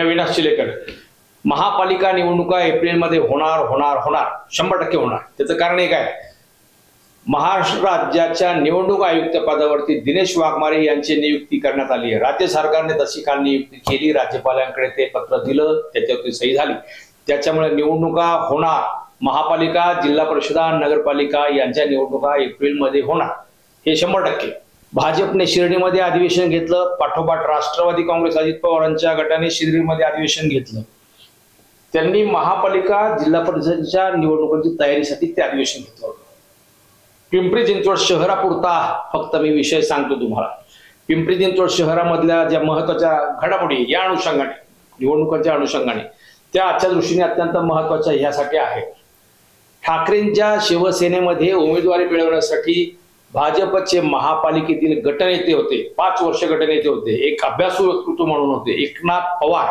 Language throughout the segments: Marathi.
मी अविनाश चिलेकर महापालिका निवडणुका एप्रिलमध्ये होणार होणार होणार. शंभर टक्के होणार. त्याचं कारण एक आहे. महाराष्ट्र राज्याच्या निवडणूक आयुक्त पदावरती दिनेश वाघमारे यांची नियुक्ती करण्यात आली आहे. राज्य सरकारने तशी काल नियुक्ती केली. राज्यपालांकडे ते पत्र दिलं. त्याच्यावरती सही झाली. त्याच्यामुळे निवडणुका होणार. महापालिका जिल्हा परिषदा नगरपालिका यांच्या निवडणुका एप्रिलमध्ये होणार. हे शंभर टक्के. भाजपने शिर्डीमध्ये अधिवेशन घेतलं पाठोपाठ राष्ट्रवादी काँग्रेस अजित पवारांच्या गटाने शिर्डीमध्ये अधिवेशन घेतलं. त्यांनी महापालिका जिल्हा परिषदेच्या निवडणुकांची तयारीसाठी ते अधिवेशन घेतलं होतं. पिंपरी चिंचवड शहरापुरता फक्त मी विषय सांगतो तुम्हाला. पिंपरी चिंचवड शहरामधल्या ज्या महत्त्वाच्या घडामोडी या अनुषंगाने निवडणुकांच्या अनुषंगाने त्या आजच्या दृष्टीने अत्यंत महत्त्वाच्या ह्यासाठी आहेत. ठाकरेंच्या शिवसेनेमध्ये उमेदवारी मिळवण्यासाठी भाजपचे महापालिकेतील गटनेते होते पाच वर्ष गटनेते होते एक अभ्यासू वक्तृत्व म्हणून होते एकनाथ पवार.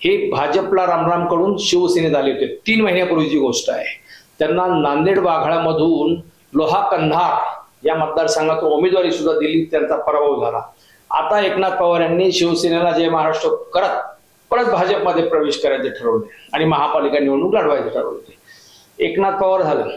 हे भाजपला रामरामकडून शिवसेनेत आले होते. तीन महिन्यापूर्वीची गोष्ट आहे. त्यांना नांदेड वाघाळामधून लोहा कंधार या मतदारसंघातून उमेदवारी सुद्धा दिली त्यांचा पराभव झाला. आता एकनाथ पवार यांनी शिवसेनेला जय महाराष्ट्र करत परत भाजपमध्ये प्रवेश करायचे ठरवले आणि महापालिका निवडणूक लढवायचे ठरवले एकनाथ पवार झालं.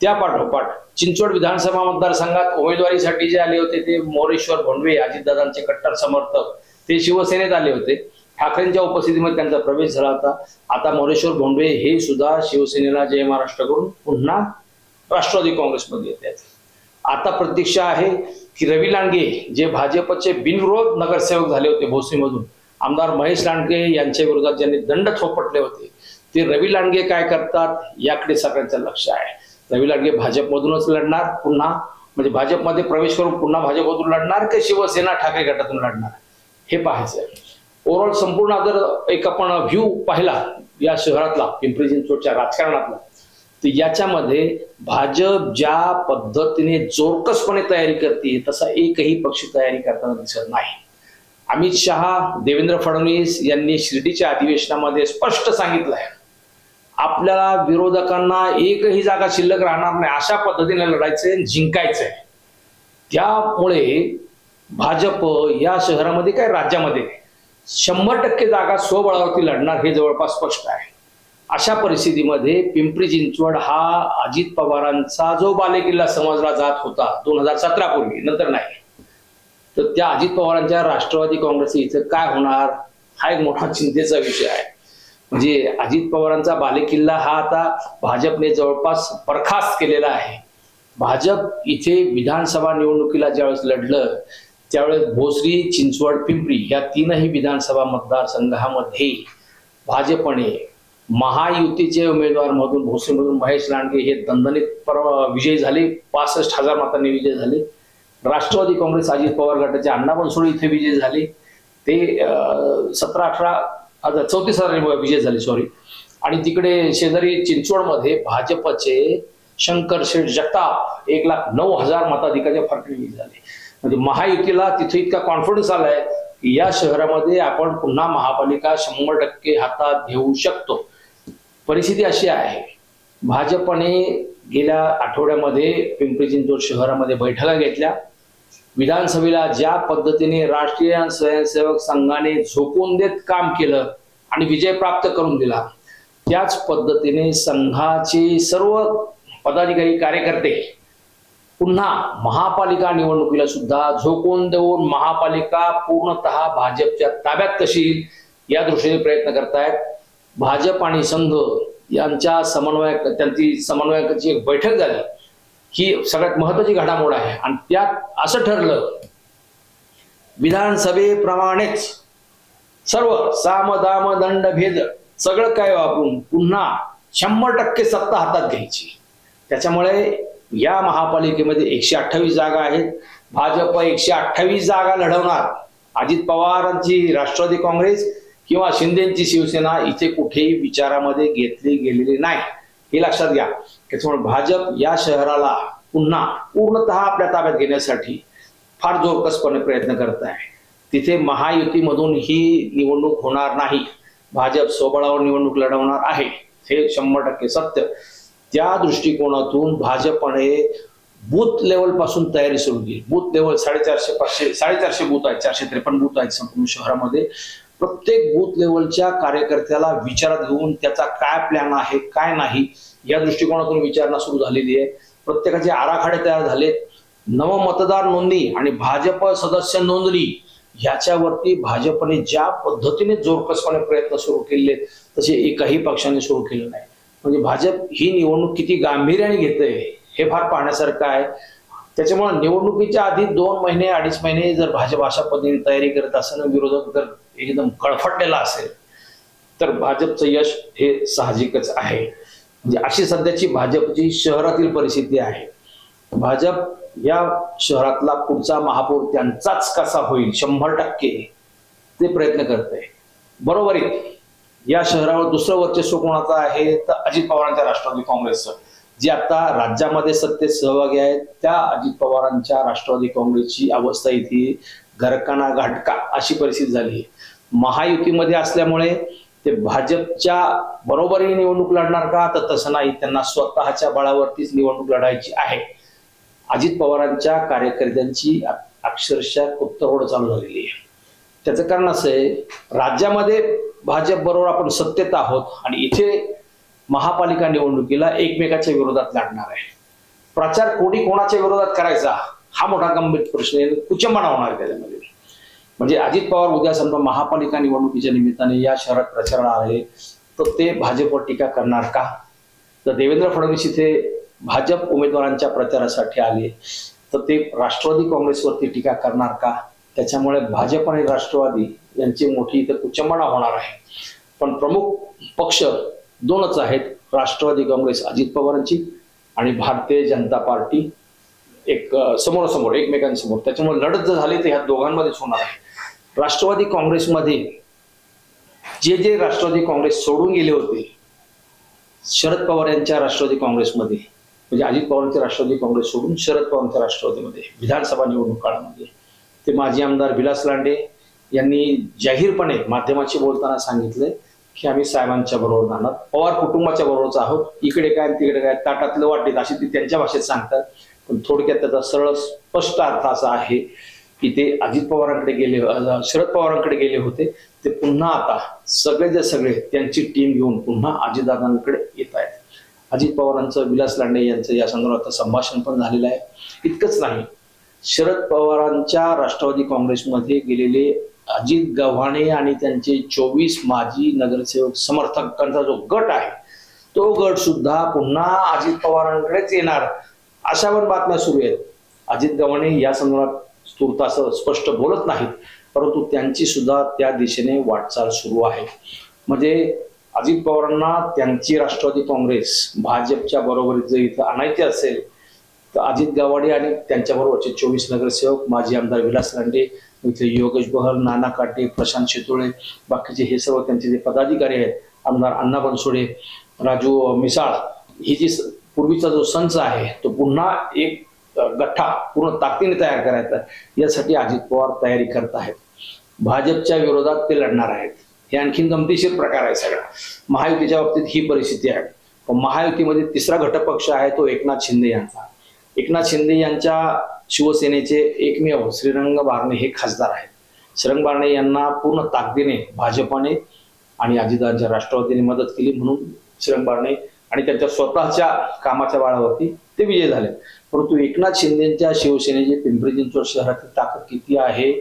त्या पाठोपाठ चिंचवड विधानसभा मतदारसंघात उमेदवारीसाठी जे आले होते ते मोरेश्वर भोंडवे अजितदादांचे कट्टर समर्थक ते शिवसेनेत आले होते. ठाकरेंच्या उपस्थितीमध्ये त्यांचा प्रवेश झाला होता. आता मोरेश्वर भोंडवे हे सुद्धा शिवसेनेला जय महाराष्ट्र करून पुन्हा राष्ट्रवादी काँग्रेसमध्ये येत आहेत. आता प्रतीक्षा आहे की रवी लांडगे जे भाजपचे बिनविरोध नगरसेवक झाले होते भोसेमधून आमदार महेश लांडगे यांच्या विरोधात ज्यांनी दंड थोपटले होते ते रवी लांडगे काय करतात याकडे सगळ्यांचं लक्ष आहे. रवी लाडगे भाजपमधूनच लढणार पुन्हा म्हणजे भाजपमध्ये प्रवेश करून पुन्हा भाजपमधून लढणार की शिवसेना ठाकरे गटातून लढणार? हे पाहायचं आहे ओव्हरऑल संपूर्ण जर एक आपण व्ह्यू पाहिला या शहरातला पिंपरी चिंचवडच्या राजकारणातला तर याच्यामध्ये भाजप ज्या पद्धतीने जोरकसपणे तयारी करते तसा एकही पक्ष तयारी करताना दिसत नाही. अमित शहा देवेंद्र फडणवीस यांनी शिर्डीच्या अधिवेशनामध्ये स्पष्ट सांगितलं आहे आपल्याला विरोधकांना एकही जागा शिल्लक राहणार नाही. अशा पद्धतीने लढायचंय जिंकायचंय त्यामुळे भाजप या शहरामध्ये काय राज्यामध्ये शंभर टक्के जागा स्वबळावरती लढणार हे जवळपास स्पष्ट आहे. अशा परिस्थितीमध्ये पिंपरी चिंचवड हा अजित पवारांचा जो बालेकिल्ला समजला जात होता दोन हजार सतरा पूर्वी नंतर नाही. तर त्या अजित पवारांच्या राष्ट्रवादी काँग्रेस इथं काय होणार हा एक मोठा चिंतेचा विषय आहे. म्हणजे अजित पवारांचा बालेकिल्ला हा आता भाजपने जवळपास बरखास्त केलेला आहे. भाजप इथे विधानसभा निवडणुकीला ज्यावेळेस लढलं त्यावेळेस भोसरी चिंचवड पिंपरी या तीनही विधानसभा मतदारसंघामध्ये भाजपने महायुतीचे उमेदवार मधून भोसरीमधून महेश लांडगे हे दणदणीत परवा विजयी झाले पासष्ट हजार मतांनी विजय झाले. राष्ट्रवादी काँग्रेस अजित पवार गटाचे अण्णा बनसोडे इथे विजय झाले. ते सतरा अठरा आता चौतीस हजारांनी विजय झाले सॉरी आणि तिकडे शेजारी चिंचवडमध्ये भाजपचे शंकर शेठ जगताप एक लाख नऊ हजार मताधिकाच्या फरकाने विजय झाले म्हणजे महायुतीला तिथे इतका कॉन्फिडन्स आलाय की या शहरामध्ये आपण पुन्हा महापालिका शंभर टक्के हातात घेऊ शकतो. परिस्थिती अशी आहे भाजपने गेल्या आठवड्यामध्ये पिंपरी चिंचवड शहरामध्ये बैठका घेतल्या. विधानसभेला ज्या पद्धतीने राष्ट्रीय स्वयंसेवक संघाने झोकून देत काम केलं आणि विजय प्राप्त करून दिला त्याच पद्धतीने संघाचे सर्व पदाधिकारी कार्यकर्ते पुन्हा महापालिका निवडणुकीला सुद्धा झोकून देऊन महापालिका पूर्णतः भाजपच्या ताब्यात कशी येईल या दृष्टीने प्रयत्न करतायत. भाजप आणि संघ यांच्या समन्वयक त्यांची समन्वयकाची एक बैठक झाली. ही सगळ्यात महत्वाची घडामोड आहे. आणि त्यात असं ठरलं विधानसभेप्रमाणेच सर्व साम दाम दंड भेद सगळं काय हो वापरून पुन्हा शंभर टक्के सत्ता हातात घ्यायची. त्याच्यामुळे या महापालिकेमध्ये एकशे अठ्ठावीस जागा आहेत. भाजप एकशे अठ्ठावीस जागा लढवणार. अजित पवारांची राष्ट्रवादी काँग्रेस किंवा शिंदेची शिवसेना इथे कुठेही विचारामध्ये घेतली गेलेली नाही. हे लक्षात घ्या. त्याच्यामुळे भाजप या शहराला पुन्हा पूर्णतः आपल्या ताब्यात घेण्यासाठी फार जोरकसपणे प्रयत्न करत आहे. तिथे महायुतीमधून ही निवडणूक होणार नाही. भाजप स्वबळावर निवडणूक लढवणार आहे. हे शंभर टक्के सत्य. त्या दृष्टिकोनातून भाजपने बूथ लेवलपासून तयारी सुरू केली. बूथ लेवल साडेचारशे पाचशे साडेचारशे बूथ आहेत चारशे त्रेपन्न बूथ आहेत संपूर्ण शहरामध्ये. प्रत्येक बूथ लेवलच्या कार्यकर्त्याला विचारात घेऊन त्याचा काय प्लॅन आहे काय नाही या दृष्टिकोनातून विचारणा सुरू झालेली आहे. प्रत्येकाचे आराखडे तयार झालेत. नव मतदार नोंदणी आणि भाजप सदस्य नोंदणी ह्याच्यावरती भाजपने ज्या पद्धतीने जोरकसपणे प्रयत्न सुरू केले तसे एकाही पक्षाने सुरू केले नाही. म्हणजे भाजप ही निवडणूक किती गांभीर्याने घेते हे फार पाहण्यासारखं आहे. त्याच्यामुळे निवडणुकीच्या आधी दोन महिने अडीच महिने जर भाजप अशा पद्धतीने तयारी करत असेल विरोधक जर एकदम कळफटलेला असेल तर भाजपचं यश हे साहजिकच आहे. म्हणजे अशी सध्याची भाजपची शहरातील परिस्थिती आहे भाजप या शहरातला पुढचा महापौर त्यांचाच कसा होईल शंभर टक्के ते प्रयत्न करत आहे बरोबर आहे. या शहरावर दुसरं वर्चस्व कोणाचं आहे तर अजित पवारांच्या राष्ट्रवादी काँग्रेसचं. जे आता राज्यामध्ये सत्तेत सहभागी आहेत त्या अजित पवारांच्या राष्ट्रवादी काँग्रेसची अवस्था इथे घरकाना घाटका अशी परिस्थिती झाली. आहे महायुतीमध्ये असल्यामुळे ते भाजपच्या बरोबरही निवडणूक लढणार का? तर तसं नाही. त्यांना स्वतःच्या बळावरतीच निवडणूक लढायची आहे. अजित पवारांच्या कार्यकर्त्यांची अक्षरशः कुत्तरोड चालू झालेली आहे. त्याचं कारण असं आहे राज्यामध्ये भाजप बरोबर आपण सत्तेत आहोत आणि इथे महापालिका निवडणुकीला एकमेकाच्या विरोधात लढणार आहे. प्रचार कोणी कोणाच्या विरोधात करायचा? हा मोठा गंभीर प्रश्न आहे. कुचंबणा होणार आहे त्याच्यामध्ये. म्हणजे अजित पवार उद्या समजा महापालिका निवडणुकीच्या निमित्ताने या शहरात प्रचाराला आले तर ते भाजपवर टीका करणार का? तर देवेंद्र फडणवीस इथे भाजप उमेदवारांच्या प्रचारासाठी आले तर ते राष्ट्रवादी काँग्रेसवरती टीका करणार का? त्याच्यामुळे भाजप आणि राष्ट्रवादी यांची मोठी इथं कुचंबणा होणार आहे. पण प्रमुख पक्ष दोनच आहेत राष्ट्रवादी काँग्रेस अजित पवारांची आणि भारतीय जनता पार्टी. एक समोरासमोर एकमेकांसमोर. त्याच्यामुळे लढत जर झाली तर ह्या दोघांमध्येच होणार आहे. राष्ट्रवादी काँग्रेसमध्ये जे जे राष्ट्रवादी काँग्रेस सोडून गेले होते शरद पवार यांच्या राष्ट्रवादी काँग्रेसमध्ये म्हणजे अजित पवारांच्या राष्ट्रवादी काँग्रेस सोडून शरद पवारांच्या राष्ट्रवादीमध्ये विधानसभा निवडणूक काळामध्ये. ते माजी आमदार विलास लांडे यांनी जाहीरपणे माध्यमाशी बोलताना सांगितले की आम्ही साहेबांच्या बरोबर राहणार. पवार कुटुंबाच्या बरोबरच आहोत. इकडे काय तिकडे काय ताटातलं वाटेत अशी ती त्यांच्या भाषेत सांगतात. पण थोडक्यात त्याचा सरळ स्पष्ट अर्थ असा आहे की ते अजित पवारांकडे गेले शरद पवारांकडे गेले होते. ते पुन्हा आता सगळे जे सगळे त्यांची टीम घेऊन पुन्हा अजितदादांकडे येत आहेत. अजित पवारांचं विलास लांडे यांचं या संदर्भात संभाषण पण झालेलं आहे. इतकंच नाही शरद पवारांच्या राष्ट्रवादी काँग्रेसमध्ये गेलेले अजित गव्हाणे आणि त्यांचे चोवीस माजी नगरसेवक समर्थकांचा जो गट आहे तो गट सुद्धा पुन्हा अजित पवारांकडेच येणार. अशा पण बातम्या सुरू आहेत. अजित गव्हाणे या संदर्भात तूर्त असं स्पष्ट बोलत नाहीत परंतु त्यांची सुद्धा त्या दिशेने वाटचाल सुरू आहे. म्हणजे अजित पवारांना त्यांची राष्ट्रवादी काँग्रेस भाजपच्या बरोबरीत जर इथं आणायचे असेल तर अजित गवाडे आणि त्यांच्याबरोबरचे चोवीस नगरसेवक माजी आमदार विलास लांडे इथले योगेश बहल नाना काटे प्रशांत शेतोळे बाकीचे हे सर्व त्यांचे जे पदाधिकारी आहेत आमदार अण्णा बनसोडे राजू मिसाळ ही जी स- पूर्वीचा जो संच आहे तो पुन्हा एक गठ्ठा पूर्ण ताकदीने तयार करायचा यासाठी अजित पवार तयारी करत आहेत. भाजपच्या विरोधात ते लढणार आहेत. हे आणखीन गमतीशीर प्रकार आहे सगळा. महायुतीच्या बाबतीत ही परिस्थिती आहे. पण महायुतीमध्ये तिसरा घटक पक्ष आहे तो एकनाथ शिंदे यांचा. एकनाथ शिंदे यांच्या शिवसेनेचे एकमेव श्रीरंग बारणे हे खासदार आहेत. श्रीरंग बारणे यांना पूर्ण ताकदीने भाजपाने आणि अजितदादांच्या राष्ट्रवादीने मदत केली म्हणून श्रीरंग बारणे आणि त्यांच्या स्वतःच्या कामाच्या बाळावरती ते विजय झाले. परंतु एकनाथ शिंदेच्या शिवसेनेची पिंपरी चिंचवड शहरातील ताकद किती आहे?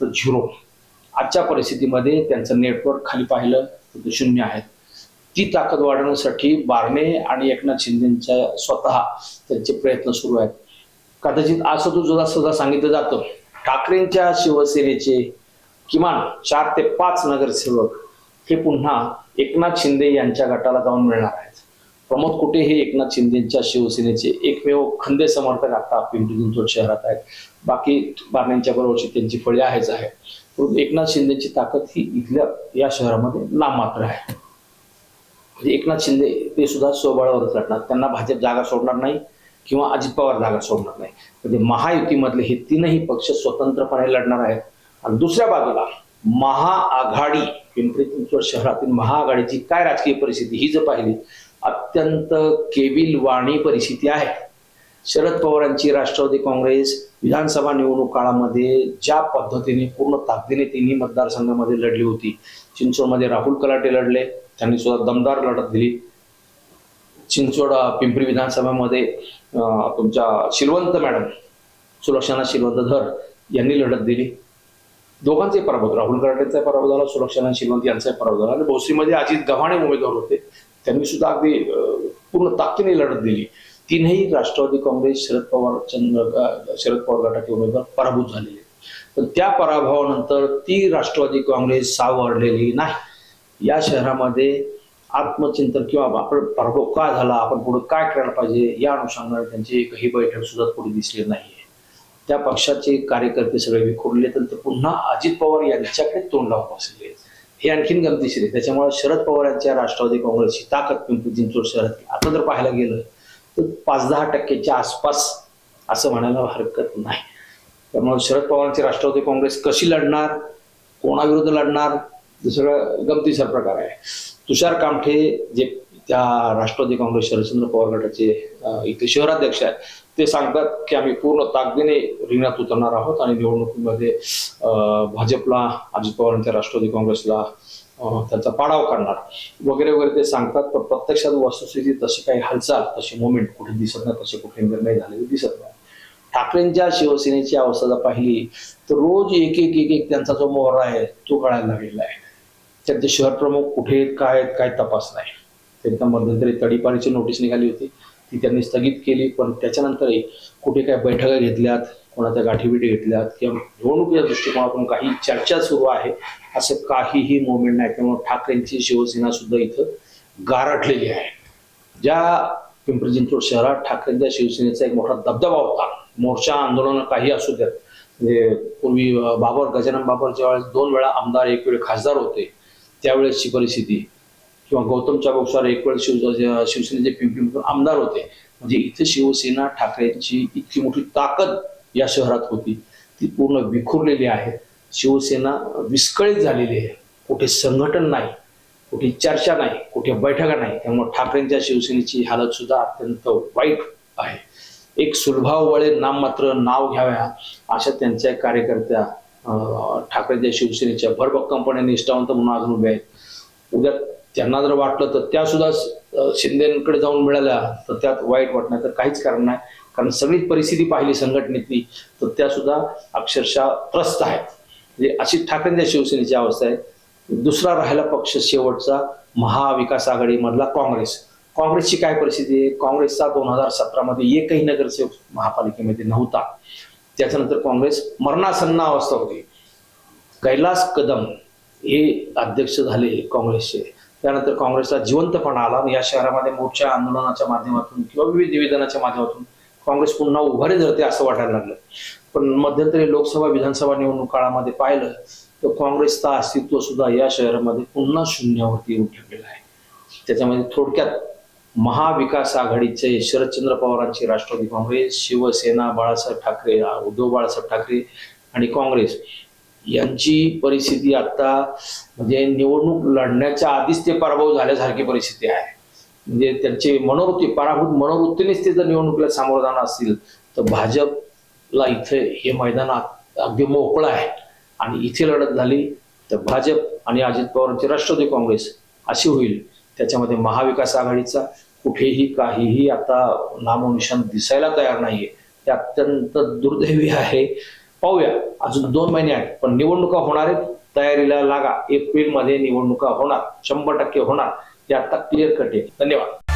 तर झिरो. आजच्या परिस्थितीमध्ये त्यांचं नेटवर्क खाली पाहिलं तर ते शून्य आहे. ती ताकद वाढवण्यासाठी बारणे आणि एकनाथ शिंदेच्या स्वतः त्यांचे प्रयत्न सुरू आहेत. कदाचित असं तू सुद्धा सुद्धा सांगितलं जातं ठाकरेंच्या शिवसेनेचे किमान चार ते पाच नगरसेवक हे पुन्हा एकनाथ शिंदे यांच्या गटाला जाऊन मिळणार आहेत. प्रमोद कुटे हे एकनाथ शिंदेच्या शिवसेनेचे एकमेव खंदे समर्थक आता पिंपरी चिंचवड शहरात आहेत. बाकी बारण्यांच्या बरोबरची त्यांची फळे आहेच आहे. परंतु एकनाथ शिंदेची ताकद ही इथल्या या शहरामध्ये नाममात्र आहे. म्हणजे एकनाथ शिंदे ते सुद्धा स्वबळावरच लढणार. त्यांना भाजप जागा सोडणार नाही किंवा अजित पवार जागा सोडणार नाही. म्हणजे महायुतीमधले हे तीनही पक्ष स्वतंत्रपणे लढणार आहेत. आणि दुसऱ्या बाजूला महाआघाडी पिंपरी चिंचवड शहरातील महाआघाडीची काय राजकीय परिस्थिती ही जर पाहिली अत्यंत केविलवाणी परिस्थिती आहे. शरद पवारांची राष्ट्रवादी काँग्रेस विधानसभा निवडणूक काळामध्ये ज्या पद्धतीने पूर्ण ताकदीने तिन्ही मतदारसंघामध्ये लढली होती. चिंचवडमध्ये राहुल कलाटे लढले त्यांनी सुद्धा दमदार लढत दिली. चिंचवड पिंपरी विधानसभेमध्ये तुमच्या शिलवंत मॅडम सुलक्षणा शिलवंत धर यांनी लढत दिली. दोघांचे पराभव राहुल कराटेचा पराभव झाला सुलक्षणा शिलवंत यांचाही पराभव झाला. आणि भोसरीमध्ये अजित गव्हाणे उमेदवार होते. त्यांनी सुद्धा अगदी पूर्ण ताकदीने लढत दिली. तीनही राष्ट्रवादी काँग्रेस शरद पवार चंद्र शरद पवार गटाचे उमेदवार पराभूत झालेले. पण त्या पराभवानंतर ती राष्ट्रवादी काँग्रेस सावरलेली नाही. या शहरामध्ये आत्मचिंतन किंवा आपण पराभव का झाला आपण पुढे काय करायला पाहिजे या अनुषंगाने त्यांची एकही बैठक सुद्धा पुढे दिसली नाही त्या पक्षाचे कार्यकर्ते सगळे विखुरले तर पुन्हा अजित पवार यांच्याकडे तोंड लावून बसले हे आणखीन गमतीशीर आहे. त्याच्यामुळे शरद पवारांच्या राष्ट्रवादी काँग्रेसची ताकद पिंपरी चिंचवड शहरात आता जर पाहायला गेलं तर पाच दहा टक्क्याच्या आसपास असं म्हणायला हरकत नाही. त्यामुळे शरद पवारांची राष्ट्रवादी काँग्रेस कशी लढणार कोणाविरुद्ध लढणार दुसरं गमतीसर गमतीशीर प्रकार आहे. तुषार कामठे जे त्या राष्ट्रवादी काँग्रेस शरदचंद्र पवार गटाचे इथे शहराध्यक्ष आहेत. ते सांगतात की आम्ही पूर्ण ताकदीने रिंगणात उतरणार आहोत आणि निवडणुकीमध्ये भाजपला अजित पवारांच्या राष्ट्रवादी काँग्रेसला त्यांचा पाडाव करणार. वगैरे वगैरे ते सांगतात पण प्रत्यक्षात वस्तुस्थिती तशी काही हालचाल तशी मुवमेंट कुठे दिसत नाही तसे कुठे निर्णय झालेले दिसत नाही. ठाकरेंच्या शिवसेनेची अवस्था जर पाहिली तर रोज एक एक एक एक त्यांचा जो मोहरा आहे तो कळायला लागलेला आहे. त्यांचे शहर प्रमुख कुठे आहेत, काय आहेत, काय तपास नाही. त्यांच्या मध्यंतरी तडीपारीची नोटीस निघाली होती. ती त्यांनी स्थगित केली पण त्याच्यानंतरही कुठे काय बैठका घेतल्यात कोणाच्या गाठीबिठी घेतल्यात किंवा निवडणुकीच्या दृष्टिकोनातून काही चर्चा सुरू आहे असं काहीही मुवमेंट नाही. त्यामुळे ठाकरेंची शिवसेना सुद्धा इथं गारठलेली आहे. ज्या पिंपरी चिंचवड शहरात ठाकरेंच्या शिवसेनेचा एक मोठा दबदबा होता मोर्चा आंदोलन काही असू द्यात म्हणजे पूर्वी बाबर गजानन बाबर ज्यावेळेस दोन वेळा आमदार एक वेळ खासदार होते त्यावेळेसची परिस्थिती किंवा गौतम चाबुकस्वार एक वेळ शिव शिवसेनेचे पिंपरी आमदार होते. म्हणजे इथे शिवसेना ठाकरेंची इतकी मोठी ताकद या शहरात होती. ती पूर्ण विखुरलेली आहे. शिवसेना विस्कळीत झालेली आहे. कुठे संघटन नाही कुठे चर्चा नाही कुठे बैठका नाही. त्यामुळे ठाकरेंच्या शिवसेनेची हालत सुद्धा अत्यंत वाईट आहे. एक सुलभाव वळे नाम मात्र नाव घ्याव्या अशा त्यांच्या कार्यकर्त्या ठाकरेंच्या शिवसेनेच्या भरभक्कमपणे निष्ठावंत म्हणून अजून उभे आहेत. उद्या त्यांना जर वाटलं तर त्या सुद्धा शिंदेकडे जाऊन मिळाल्या तर त्यात वाईट वाटणार तर काहीच कारण नाही. कारण सगळी परिस्थिती पाहिली संघटनेतली तर त्या सुद्धा अक्षरशः त्रस्त आहेत. म्हणजे अशी ठाकरेंच्या शिवसेनेची अवस्था आहे. दुसरा राहिला पक्ष शेवटचा महाविकास आघाडीमधला काँग्रेस. काँग्रेसची काय परिस्थिती आहे? काँग्रेसचा दोन हजार सतरामध्ये एकही नगरसेवक महापालिकेमध्ये नव्हता. त्याच्यानंतर काँग्रेस मरणासन्न अवस्था होती. कैलास कदम हे अध्यक्ष झाले काँग्रेसचे. त्यानंतर काँग्रेसला जिवंतपणा आला. आणि या शहरामध्ये मोर्चा आंदोलनाच्या माध्यमातून किंवा विविध निवेदनाच्या माध्यमातून काँग्रेस पुन्हा उभारी धरते असं वाटायला लागलं. पण मध्यंतरी लोकसभा विधानसभा निवडणूक काळामध्ये पाहिलं तर काँग्रेसचा अस्तित्व सुद्धा या शहरामध्ये पुन्हा शून्यावरती येऊन ठेवलेलं आहे. त्याच्यामध्ये थोडक्यात महाविकास आघाडीचे शरदचंद्र पवारांची राष्ट्रवादी काँग्रेस शिवसेना बाळासाहेब ठाकरे उद्धव बाळासाहेब ठाकरे आणि काँग्रेस यांची परिस्थिती आता म्हणजे निवडणूक लढण्याच्या आधीच ते पराभव झाल्यासारखी परिस्थिती आहे. म्हणजे त्यांची मनोवृत्ती पराभूत मनोवृत्तीनेच ते जर निवडणुकीला सामोरं जाणार असतील तर भाजपला इथे हे मैदान अगदी मोकळं आहे. आणि इथे लढत झाली तर भाजप आणि अजित पवारांची राष्ट्रवादी काँग्रेस अशी होईल. त्याच्यामध्ये महाविकास आघाडीचा कुठेही काहीही आता नामोनिशान दिसायला तयार नाहीये. ते अत्यंत दुर्दैवी आहे. पाहूया. अजून दोन महिने आहेत पण निवडणुका होणार आहेत. तयारीला लागा. एप्रिलमध्ये निवडणुका होणार. शंभर टक्के होणार. ते आता क्लिअर कट आहे. धन्यवाद.